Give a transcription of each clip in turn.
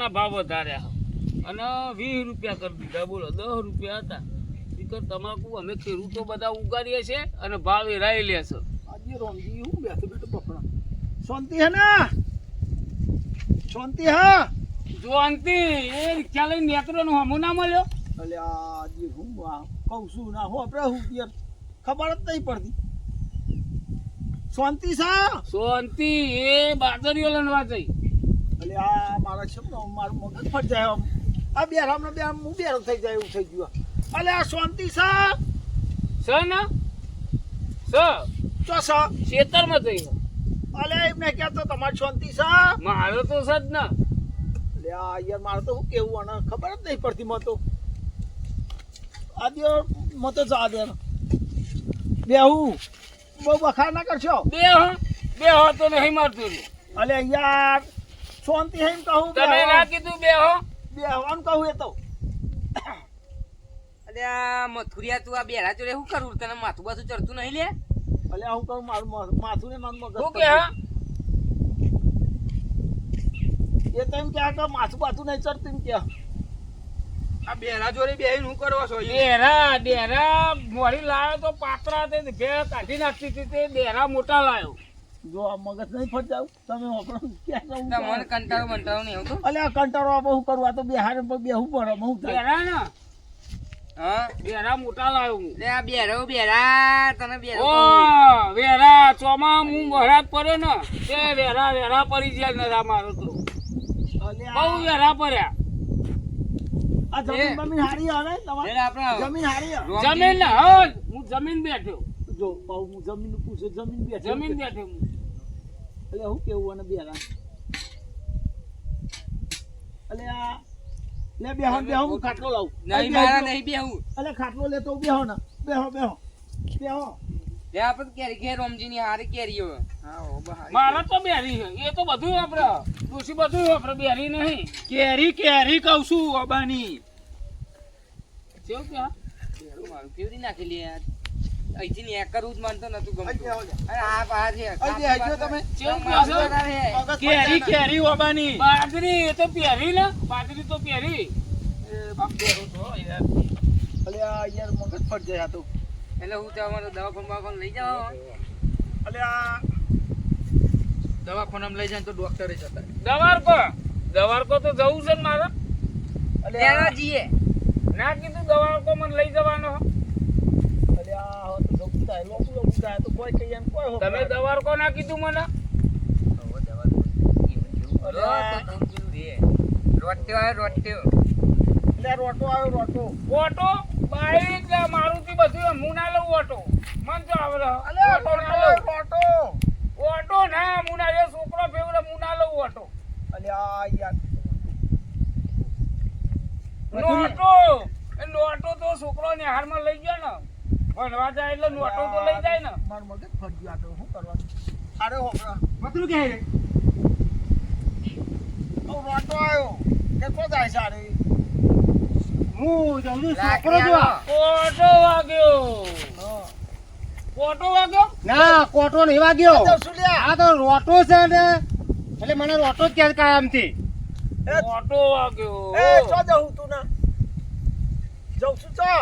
મસાલાના ભાવ વધાર્યા અને વીસ રૂપિયા કરી દીધા બોલો દસ રૂપિયા હતા. સ્પીકર તમાકુ અમે ખેડૂતો બધા ઉગાડીએ છે અને ભાવ એરાઈ લે છે. આજે રોમજી હું બેઠો બેઠો બફડા શાંતિ હે ને? શાંતિ હા? જોનતી એ રિક્ષા લઈને નીકળ્યો હમું ના મળ્યો? એટલે આજે હું કહું છું ના હો આપણે હું યાર ખબર જ નહીં પડતી. શાંતિ સા શાંતિ એ બાજરીઓ લણવા જઈ. અલે આ મારા છે મારું મગજ ફટ જાય આમ. આ બે રામ બે આમ હું બેરો થઈ જાય એવું થઈ ગયું અલે આ શાંતિ સા સ ને? સ ચો સા ખેતરમાં જઈ અલે એમને કહેતો તમારી શાંતિ સા મારો તો સજ ને. લે આ યાર મારે તો હું કેવું અને ખબર જ નહીં પડતી મને તો. આદિ મત તો જા દે. બેહું બહુ બખાર ના કરશો? બે હો. બે હો તો નહીં મારતું. અલે યાર. શાંતિ હે એમ કહું તમે ના કીધું બે હો. બેહવાનું કહું એ તો. અલે આ મથુરિયા તું આ બેરા જોડે શું કરું? તને માથું બાથું ચડતું નહીં લે? અલે હું કહું મારું માથું ને મારું મગજ શું કે હા? એ તો એમ કે આ માથું બાથું નહીં ચડતું એમ કે. આ બેરા જોડે બેહીને શું કરવા છો? ડેરા ડેરા મોડી લાવ્યો તો પાતરા તે ભે કાઢી નાખતી હતી તે બેરા મોટા લાવ્યો જો આ મગજ નહીં ફરજાવ તમે વાપરો ક્યાં મને કંટાળો બંટાળો નહીં આવતો? અલે આ કંટાળો આ બહુ કરું આ તો બિહાર પર બેહું પડે બહુ થાય? ને? હા? ડેરા મોટા લાવ્યો હું. લે આ બેરો બેરા તને બેરો ઓ વેરા ચોમા હું મહારાજ પડ્યો ને તે વેરા વેરા પડી જાય નરા મારો તો. બહુ વેરા પડ્યા. આ જમીન બમીન હારી આવે? તમારે જમીન હારી આવે? જમીન ને હું જમીન બેઠો. જો હું જમીન પૂછે જમીન બે જમીન બેઠો હું. એટલે શું કેવું અને બેરા એટલે આ લે બેહો બેહો હું ખાટલો લાવું. નહીં મારા નહીં બેહું. એટલે ખાટલો લેતો બેહો ને બેહો બેહો બેહો લે આપણે કેરી ઘેર રોમજી ની હારી ઓ મારા તો બેરી છે. એ તો બધું આપણે. ડોશી બધું આપણે બેરી નહીં. કેરી કેરી કહું છું અબાની. કેવું કે મારું કેવી રીતે નાખી લે યાર? અહીંથી ને એક કરવું જ માનતો નતું ગમતું અરે આ બહાર છે. અહીં બેહજો તમે. કેવું કે મારું છે? વધારે છે. મગજ કેરી કેરી અબાની બાજરી એ તો પહેરી ને બાજરી તો પહેરી. એ બાપ બેરો તો યાર. એટલે આ યાર મગજ ફટ જાય તો. એટલે હું તમારો અમારે દવાખાને બવાખાને લઈ જાઓ એટલે આ દવાખાનામાં લઈ જાય તો ડોક્ટરે જતા. દવારકો. દવારકો તો જવું છે ને મારે. એટલે ત્યાં ના કીધું દવારકો મને લઈ જવાનો એટલે આ હવે તો જવું થાય લોક લોક તો કોઈ કઈ એમ કોઈ હોભળે. તમે દવારકો ના કીધું મને? રોટ્યો રોટ્યો. એટલે રોટો આવ્યો રોટો. ઓટો? બાઈક ને મારુતિ બધું હું ના લઉં ઓટો? મન તો આવે અલે ઓટો લઉં. ઓટો ના હું ના છોકરો ફેવરે હું ના લઉં ઓટો. એટલે આ યાર. નોટો. તો છોકરો ને હારમાં લઈ ગયો ને. ભણવા જાય એટલે નોટો તો લઈ જાય ને. મારું મગજ ફટ ગયું. આ શું કરવાનું અરે હોપરા મતલું કે ઓ રોટો આવ્યો. કેટલો જાય છે હું જઉં છું. છોકરો ઓટો વાગ્યો. હા. વાગ્યો? ના કોટો નહીં વાગ્યો. જઉં છું લ્યા. આ તો રોટો છે ને. એટલે મને રોટો જ ક્યાં કાયમથી. એ રોટો વાગ્યો. એ જવું તું ના? જઉં છું ચો.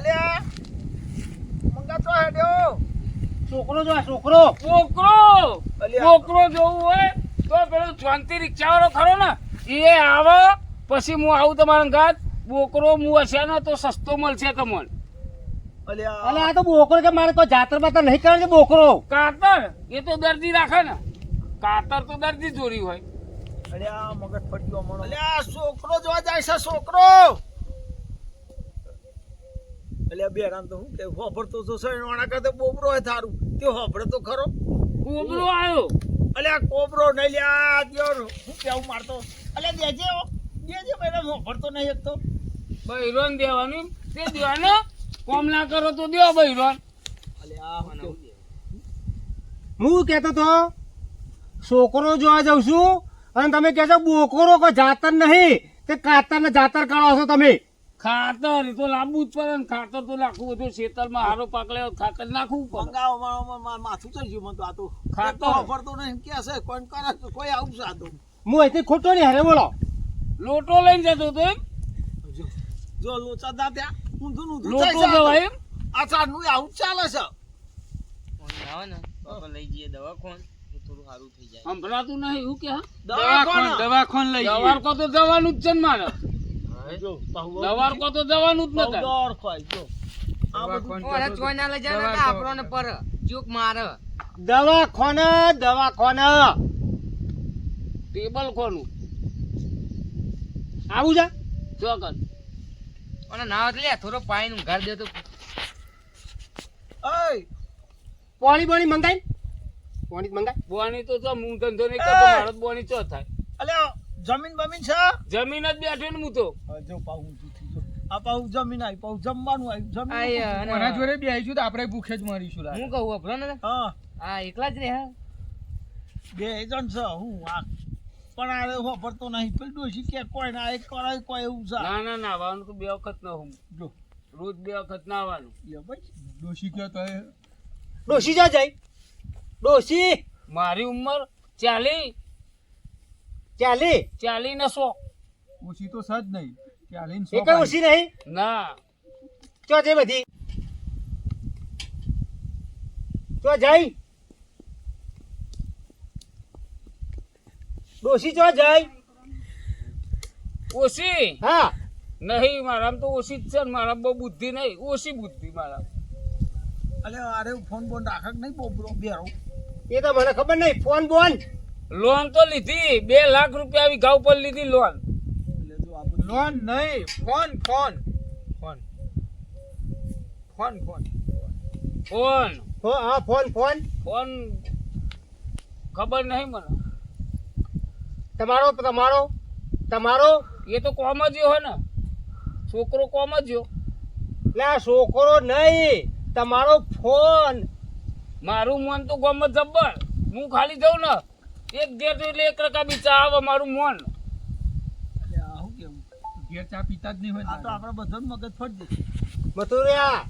અલ્યા મંગા હેડ્યો છોકરો જો છોકરો. છોકરો! અલ્યા. છોકરો જોવું હોય તો પેલો શાંતિ રિક્ષા વાળો ખરો ને એ આવે પછી હું આવું તમારા ઘાત બોકરો હું હશે ને તો સસ્તો મળશે તમને. અલ્યા અલે આ તો બોકરો કે મારે કોઈ જાતર બાતર નહીં કરે છે બોકરો. કાતર? એ તો દર્દી રાખે ને. કાતર તો દર્દી જોડી હોય. અલ્યા મગજ ફટ્યો મણો. અલ્યા છોકરો જોવા જાય છે છોકરો! અલ્યા બેરાન તો હું કે હોફળતો તો છે વાણા કરતા બોબરો હોય થારું. તે હોફળે તો ખરો? કોબરો આવ્યો અલ્યા કોબરો નહીં લ્યા દ્યો હું કેવું મારતો અલ્યા દેજે હો. દેજે મેડમ હોફળતો નહીં એક તો. બૈરોન દેવાનું. તે દેવાનો કોમ ના કરો તો દેવો બૈરોન. અલ્યા હું કહેતો તો છોકરો જોવા જાઉં છું અને તમે કહેશો બોકરો કો જાતર નહીં. તે કાતર ને જાતર કાઢો છો તમે. ખાતર એ તો લાંબુ જ પડે ને ખાતર તો નાખવું બધું ખેતરમાં હારો પાક લેવો ખાતર નાખવું પડે. મંગાવો મારો મા- મા- માથું ચડી ગયું મને તો આ તો. ખાતર? વાપરતો નહીં કે છે કોઈ કરે કોઈ આવશે આ તો હું અહીંથી ખોટો નહીં હારે બોલો. લોટો લઈને જતો તો એમ? જો લોચા દા ત્યાં ઊંધું ને ઊંધું લોટો. જવાય એમ? આ ચારનું આવું ચાલે છે. આવે ને. લઈ જઈએ દવાખોન. થોડું સારું થઈ જાય. સંભળાતું નહીં એવું કે હા? દવાખાના. દવાખાન દવારકો તો જવાનું જ છે ને મારે. જો, પાહુ- દવારકો તો જવાનું જ પાહુ નથી ખોય, જો. આ બધું ઓરે ચોય ના લઈ જાય ને આપણને પર ચૂક મારે. દવાખાને દવાખાને. ટેબલ કોનું આવું છે ચોકન અને ના હોય લે થોડો પાણી ઊંઘાડ દે તો. ઓય, પાણી બાણી મંગાઈ પાણી મંગાઈ બોની તો જો હું ધંધો નહીં કરતો! મારો બોની ચો થાય. અલ્યા જમીન બમીન છે? જમીન જ બેઠો ને હું તો. જો પાઉ જો. આ પાઉ જમીન આવી પાઉ જમવાનું આવી જમીન કોના જોડે બી આવીશું તો આપણે ભૂખે જ મરીશું. હું કહું અભરો ને હા. આ એકલા જ રે હા? બે જણ છે હું આ. પણ આ હો વાપરતો નહીં પેલું ડોશી કે કોઈ ના એક કરાય કોઈ એવું છે ના ના નાવાનું તો બે વખત ન હું જો. રોજ બે વખત નાવાનું એ ભાઈ ડોશી કહે તો ડોશી જા જાય? ડોશી! મારી ઉંમર ચાલી ચાલી. ચાલી ને સો. ઓછી તો સજ નહીં. ચાલી સો એક. ઓછી નહીં? ના. ચો જે બધી? ચો જાય. ડોશી ચો જાય. ઓછી? હા. નહીં મારામ તો ઓછી જ છે મારા બહુ બુદ્ધિ નહીં. ઓછી બુદ્ધિ મારા અરે અરે ફોન બોન રાખક નહીં બોબરો બેરો એ તો મને ખબર નહીં. ફોન બોન. લોન તો લીધી બે લાખ રૂપિયા આવી ઘા ઉપર લીધી લોન. લોન નહીં phone phone. Phone. Phone phone. Phone. હો હા ફોન ફોન. ફોન. ખબર નહીં મને. તમારો તમારો તમારો? એ તો કોમ જ હોય ને. છોકરો કોમ જ આ છોકરો નહીં તમારો ફોન. મારું મન તો ગમ જબ્બર. હું ખાલી જાઉં ને. એક ગેટ એટલે એક રકા બી ચા આવે મારું મન. શું કેવું? ઘેર ચા પીતા જ નહીં હોય આ તો આપણે બધો મગજ ફટ જશે મથુરિયા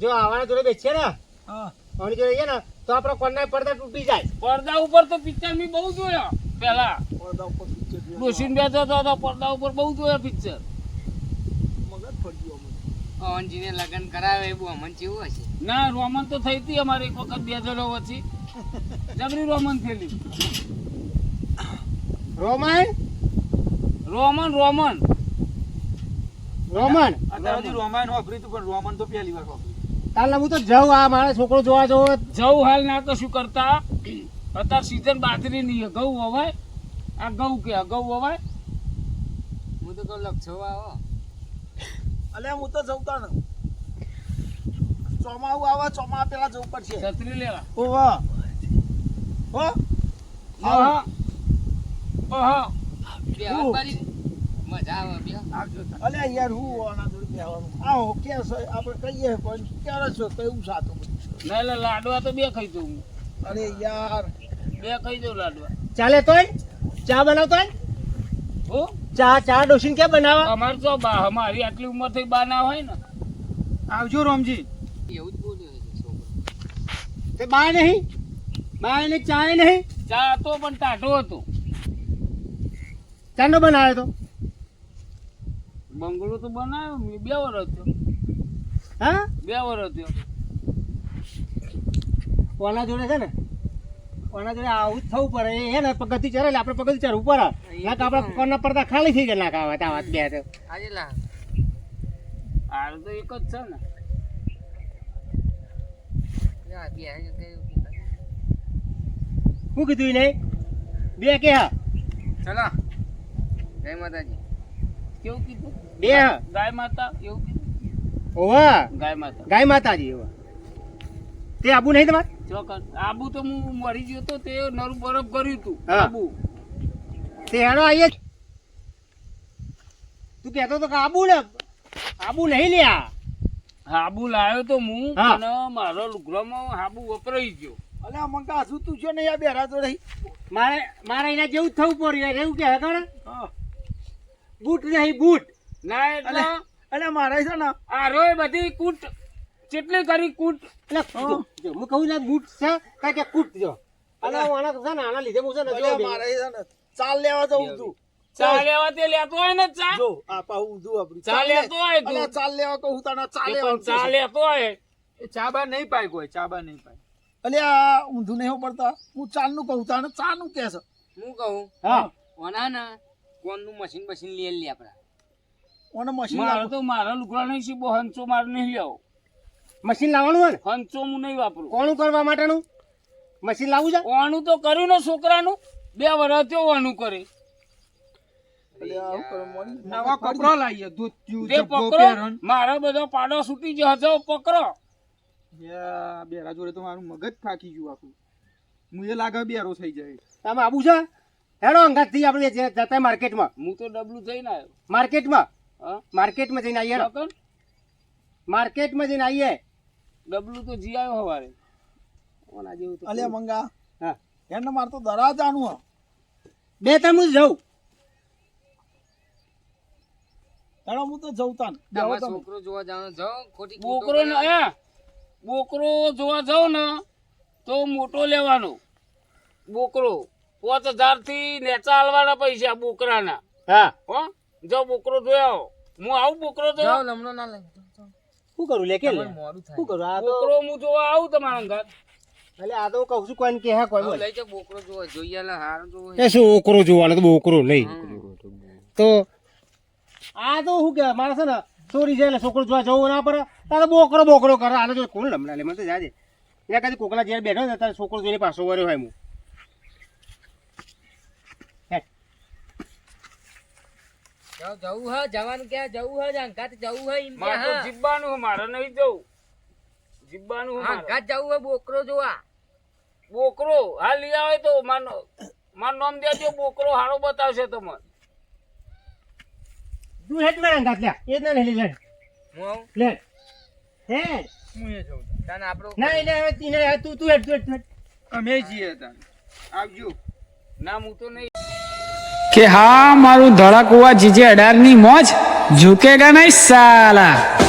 જો આવાના જોડે બેસીએ ને હા. આની જોડે છે ને તો આપણો કોના પડદા તૂટી જાય. પડદા ઉપર તો પિક્ચર મેં બહુ જોયા પેલા પડદા ઉપર. બેઠો હતો તો પડદા ઉપર બહુ જોયા પિક્ચર મગજ ફરી ગયું અમને. લગ્ન કરાવે એવું અમન કેવું હશે. ના રોમન તો થઈ હતી અમારે એક વખત બે જણો વચ્ચે. જબરી રોમન થયેલી. રોમન? રોમન રોમન. રોમન? અત્યારે સુધી રોમાયણ વાપર્યું તું પણ રોમન તો પહેલી વાર વાપર્યું. તાલે હું તો જાઉં આ મારા છોકરો જોવા જવો. જવું હાલ ના તો શું કરતા? અત્યારે સીઝન બાજરી નહીં ઘઉં વવાય. આ ઘઉં કે ઘઉં વવાય. હું તો કહું લક્ષો આવો. અલે હું તો જઉં તાણ. ચોમાવું આવે ચોમા પેલા જવું પડશે. છત્રી લેવા. ઓવા હો? આહા. આહા. બે હાથ મારી દે. મજા આવે બે અલે યાર હું આના જોડે બેહવાનું. આવો કે આપણે કહીએ પણ ક્યારે છો તો એવું સાતું ના એટલે લાડવા તો બે ખાઈ દઉં હું. અરે યાર. બે ખાઈ દઉં લાડવા. ચાલે તોય? ચા બનાવતો હો? ચા ચા ડોસીને ક્યાં બનાવા અમારે તો બા અમારી આટલી ઉંમર થઈ બા ના હોય ને. આવજો રોમજી. એવું જ બોલ્યો છે તે બા નહીં? બા એને ચા નહીં? ચા હતો પણ ટાઢો હતો. ચાનો બનાવ્યો તો? બંગલો તો બનાવ્યો મેં બે વર્ષ થયો. હા? બે વર્ષ થયો. કોના જોડે છે ને? કોના જોડે? આવું જ થવું પડે. એ હે ને પગથી ચડે એટલે આપણે પગથી ચડવું ઉપર ના કે આપણે કોના પડતા ખાલી થઈ ગયા. નાખા આ વાત બે તો આજે લા હાલ તો એક જ છે ને. શું કીધું નહીં બે કે હા? ચલો. જય માતાજી. કેવું કીધું? બે. હા ગાય માતા એવું કીધું? ઓવા ગાય માતા. ગાય માતાજી એવા તે આબુ નહીં તમારે? ચોક્કસ. આબુ તો હું મરી ગયો તો તે નરું બરફ કર્યું હતું આબુ. તે હેડો આઈએ. તું કહેતો તો કે આબુ ને આબુ નહીં લ્યા હાબુ લાવ્યો તો હું અને મારો લુગડામાં હાબુ વપરાઈ ગયો. અલે મને કાસું તું છે ને આ બેરા તો રહી મારે મારે એના જેવું થવું પડ્યું એવું કે હગણ હા. બૂટ નહીં બૂટ. ના એટલે એટલે મારે છે ને. આ રોય બધી કૂટ કેટલી કરી કૂટ? એટલે હું કહું ને બૂટ છે કાંઈ કે કૂટ જો. અને હું આના છે ને આના લીધે હું છે ને જો મારે છે ને ચાલ લેવા તું ચા લેવા તે લેતો હોય ને ચા? જો આ પાહું ઊંધું આપડું ચા લેતો હોય તું. અલ્યા ચાલ લેવા કહું તને ચાલ એ લેવા ચા લેતો હોય. એ ચા બા નહીં પાય કોઈ ચા બા નહીં પાય. અલ્યા ઊંધું નહીં પડતા. હું ચાલનું કહું તને ચાનું કે છે. હું કહું? હા. ઓના ને કોનનું મશીન મશીન લઈ લે આપડા. ઓને મશીન મારે તો મારા લુગડા નહીં શીબો હંચો મારે નહીં લેવો મશીન લાવવાનું હોય હંચો હું નહીં વાપરું. કોણું કરવા માટેનું? મશીન લાવવું છે? ઓનું તો કર્યું ને છોકરાનું. બે વર્ષ થયો ઓનું કરે. નવા કપડા લાવીએ ધોતિયું તે પકડો. મારો બધો પાડો છૂટી ગયો હતો પકડો. યા, બેરા જોડે તો મારું મગજ થાકી ગયું આખું. મુજે લાગે બેરો થઈ જાય. તમે આવું છે? હેડો અંગાતથી આપણે જે જતા માર્કેટમાં. હું તો ડબલું થઈને આવ્યો માર્કેટમાં? માર્કેટમાં જઈને આવીએ હેડો. માર્કેટમાં જઈને આવીએ. ડબલું તો જી આવ્યો હવારે. ઓના જેવું તો અલ્યા મંગા હા. એને મારે તો દરા જાનું બે તમ હું જઉં. હેડો હું તો જઉં તાન. બેહો તમારા તમે. છોકરો જોવા જવાનો જાઓ ખોટી બોકરો ને હે. બોકરો જોવા જાઉં ને તો મોટો લેવાનો. બોકરો. પાંચ હજારથી નેચા હાલવાના પૈસા બોકરાના. હા. હો? જો બોકરો જોયો આવો. હું આવું બોકરો જોવા લમણો ના લઈ શું કરું લે. કે લે? શું કરું આ તો બોકરો હું જોવા આવું તમારા ઘર. એટલે આ તો કહું છું કોઈને કે હા કોઈ બોલ. લઈ જાઓ બોકરો જોવા. જોઈએ લે હાર જોવો. એ શું ઓકરો જોવાનો? તો બોકરો નહીં. તો આ તો શું કે મારે છે ને ચોરી છે એટલે છોકરો જોવા જવું ના પડે. તારે બોકરો બોકરો કરે. આને જો કોણ લમડા લે મને તો જાજે એટલે કદી કોકના જેલ બેઠો ને તારે છોકરો જોઈને પાછો વર્યો હોય હું હેડ. જાઓ જવું હે જવાનું ક્યાં જવું હે અંકાત જવું હે જીબ્બાનું મારે નહીં જવું. જીબ્બાનું છે અંકાત જવું હે બોકરો જોવા. બોકરો હા લઈ આવે તો માનો મારું નામ દેજો બોકરો હારો બતાવશે તમને. તું હેડ મારા અંગાત લે. એ ના લે લે હું લે. હે હું એ જઉં. તાને આપણો ના એટલે હવે તીને તું તું હેડ તું હેડ, અમે જઈએ તને. આવજો. ના હું તો નહીં કે હા મારું ધડાકુવા જીજે અઢારની મોજ ઝૂકેગા નહીં સાલા.